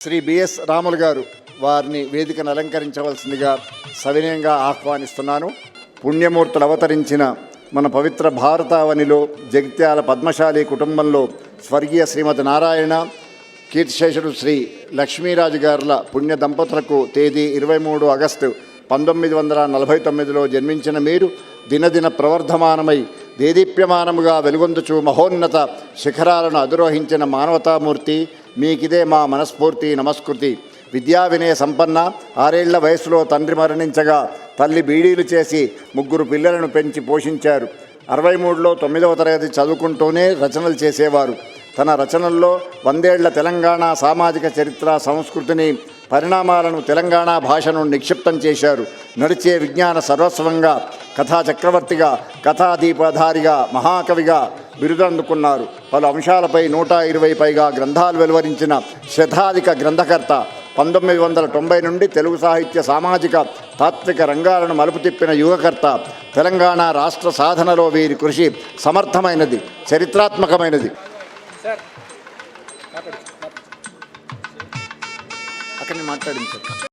Shri BS Ramulu గారు వారిని వేదికను అలంకరించవలసిందిగా సవినయంగా ఆహ్వానిస్తున్నాను. పుణ్యమూర్తులు అవతరించిన మన పవిత్ర భారతావనిలో జగిత్యాల పద్మశాలి కుటుంబంలో స్వర్గీయ శ్రీమతి నారాయణ కీర్తిశేషుడు శ్రీ లక్ష్మీరాజు గారుల పుణ్య దంపతులకు తేదీ ఇరవై మూడు ఆగస్టు పంతొమ్మిది వందల నలభై తొమ్మిదిలో జన్మించిన మీరు దినదిన ప్రవర్ధమానమై దేదీప్యమానముగా వెలుగొందుచు మహోన్నత శిఖరాలను అధిరోహించిన మానవతామూర్తి మీకిదే మా మనస్ఫూర్తి నమస్కృతి. విద్యా వినయ సంపన్న ఆరేళ్ళ వయసులో తండ్రి మరణించగా తల్లి బీడీలు చేసి ముగ్గురు పిల్లలను పెంచి పోషించారు. అరవై మూడులో తొమ్మిదవ తరగతి చదువుకుంటూనే రచనలు చేసేవారు. తన రచనల్లో వందేళ్ళ తెలంగాణ సామాజిక చరిత్ర సంస్కృతిని పరిణామాలను తెలంగాణ భాషను నిక్షిప్తం చేశారు. నడిచే విజ్ఞాన సర్వస్వంగా కథా చక్రవర్తిగా కథాదీపధారిగా మహాకవిగా బిరుదందుకున్నారు. పలు అంశాలపై నూట ఇరవై పైగా గ్రంథాలు వెలువరించిన శతాధిక గ్రంథకర్త పంతొమ్మిది వందల తొంభై నుండి తెలుగు సాహిత్య సామాజిక తాత్విక రంగాలను మలుపు తిప్పిన యుగకర్త తెలంగాణ రాష్ట్ర సాధనలో వీరి కృషి సమర్థమైనది చరిత్రాత్మకమైనది. అక్కడిని మాట్లాడించారు